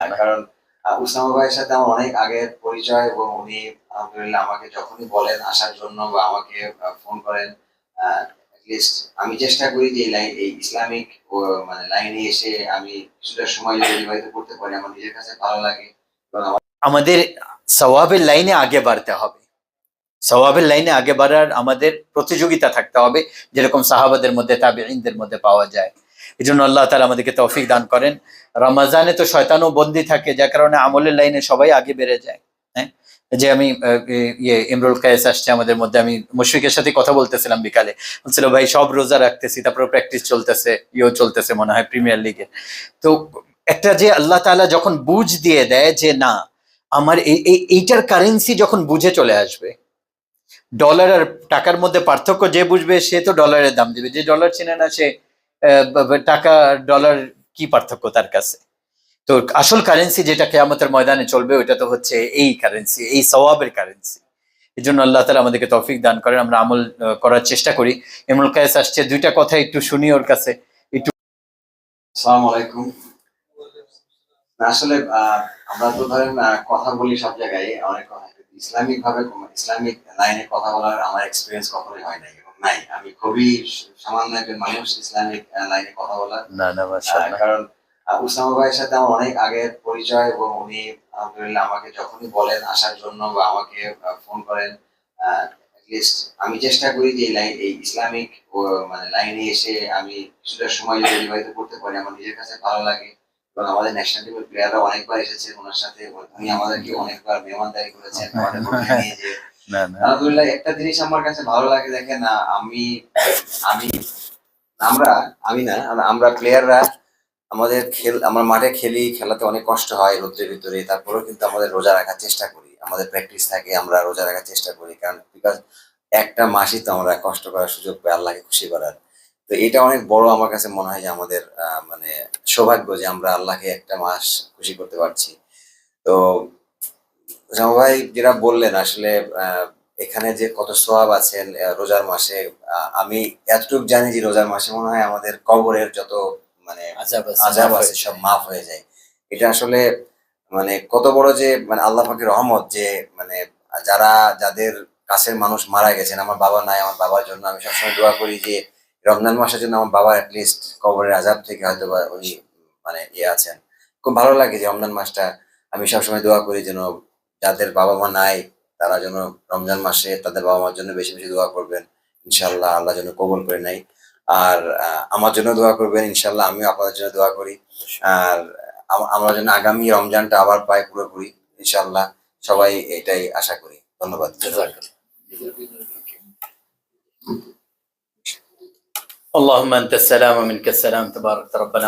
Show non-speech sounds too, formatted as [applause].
কারণ উসামা ভাইয়ের সাথে আমার অনেক আগের পরিচয় এবং উনি, আলহামদুলিল্লাহ, আমাকে যখনই বলেন আসার জন্য বা আমাকে ফোন করেন আমি চেষ্টা করি যে লাইন এই ইসলামিক মানে লাইনে এসে আমি কিছুটা সময় অতিবাহিত করতে পারি, আমার নিজের কাছে ভালো লাগে। আমাদের সওয়াবের লাইনে আগে বাড়তে হবে। সওয়াবের লাইনে আগে বাড়ার আমাদের প্রতিযোগিতা থাকতে হবে, যেরকম সাহাবাদের মধ্যে, তাবেঈনদের মধ্যে পাওয়া যায়। এই জন্য আল্লাহ তালা আমাদেরকে তৌফিক দান করেন। রমাজানে তো শয়তানও বন্দি থাকে, যার কারণে আমলের লাইনে সবাই আগে বেড়ে যায়। হ্যাঁ? যে আমি ইয়ে ইমরুল কায়েস আসছে আমাদের মধ্যে, আমি মুশফিকের সাথে কথা বলতেছিলাম বিকালে। বলছিল, ভাই, সব রোজা রাখতেছি, তারপরে প্র্যাকটিস চলতেছে, ইয়েও চলতেছে মনে হয় প্রিমিয়ার লিগে তো একটা যে আল্লাহ তাআলা যখন বুঝ দিয়ে দেয় যে, না, আমার এই, এই- এইটার কারেন্সি যখন বুঝে চলে আসবে ডলার আর টাকার মধ্যে পার্থক্য যে বুঝবে, সে তো ডলারের দাম দিবে। যে ডলার চেনে না, সে টাকা ডলার কি পার্থক্য তার কাছে? তো আসল কারেন্সি যেটা কেয়ামতের ময়দানে চলবে, ওইটা তো হচ্ছে এই কারেন্সি এই সওয়াবের কারেন্সি এই জন্য আল্লাহ তালা আমাদেরকে তৌফিক দান করেন, আমরা আমল করার চেষ্টা করি। ইমরুল কায়েস আসছে, দুইটা কথা একটু শুনি ওর কাছে। আসসালামু আলাইকুম। আসলে আমরা তো ধরেন কথা বলি সব জায়গায়, অনেক ইসলামিক ভাবে ইসলামিক লাইনে কথা বলার আমার এক্সপিরিয়েন্স কখনোই হয় নাই। নাই আমি খুবই সামান্য একজন মানুষ ইসলামিক লাইনে কথা বলার। না না কারণ উসামা ভাইয়ের সাথে আমার অনেক আগের পরিচয় এবং উনি আলহামদুলিল্লাহ আমাকে যখনই বলেন আসার জন্য বা আমাকে ফোন করেন আমি চেষ্টা করি যে এই লাইন এই ইসলামিক মানে লাইনে এসে আমি কিছুটা সময় যদি অতিবাহিত করতে পারি আমার নিজের কাছে ভালো লাগে। এবং আমাদের ন্যাশনাল টিমের প্লেয়াররা অনেকবার এসেছে ওনার সাথে উনি আমাদেরকে অনেকবার মেহমানদারি করেছেন। আমাদের [laughs] নিয়ে যে আলহামদুলিল্লাহ একটা জিনিস আমার কাছে ভালো লাগে দেখেন আমি আমি, আমরা, আমি না আম- আমরা প্লেয়াররা আমাদের খেল, আমরা মাঠে খেলি, খেলাতে অনেক কষ্ট হয় রোদ্রের ভিতরে, তারপরেও কিন্তু আমাদের রোজা রাখার চেষ্টা করি। আমাদের প্র্যাকটিস থাকে, আমরা রোজা রাখার চেষ্টা করি, কারণ বিকজ একটা মাসই তো আমরা কষ্ট করার সুযোগ পাই, আল্লাহকে খুশি করার। তো এটা অনেক বড় আমার কাছে মনে হয় যে আমাদের মানে সৌভাগ্য যে আমরা আল্লাহকে একটা মাস খুশি করতে পারছি। তো জামা ভাই যেটা বললেন আসলে আহ, এখানে যে কত সোয়াব আছেন রোজার মাসে আমি এতটুকু জানি যে রোজার মাসে মনে হয় আমাদের কবরের যত মানে আজাব আছে, সব মাফ হয়ে যায়। এটা আসলে মানে কত বড় যে মানে আল্লাহ পাকের রহমত যে মানে যারা যাদের কাছের মানুষ মারা গেছেন আমার বাবা নাই আমার বাবার জন্য আমি সবসময় দোয়া করি যে রমজান মাসের জন্য আমার বাবা লিস্ট কবরের আজাব থেকে হয়তো বা উনি মানে ইয়ে আছেন। খুব ভালো লাগে যে রমজান মাসটা আমি সবসময় দোয়া করি যেন যাদের বাবা মা নাই তারা যেন রমজান মাসে তাদের বাবা মার জন্য বেশি বেশি দোয়া করবেন ইনশাল্লাহ আল্লাহ যেন কবুল করে নেয় আর আহ, আমার জন্য দোয়া করবেন ইনশাল্লাহ আমিও আপনাদের জন্য দোয়া করি আর আম- আমরা যেন আগামী রমজানটা আবার পাই পুরোপুরি ইনশাল্লাহ সবাই এটাই আশা করি ধন্যবাদ اللهم انت السلام ومنك السلام تبارك ربنا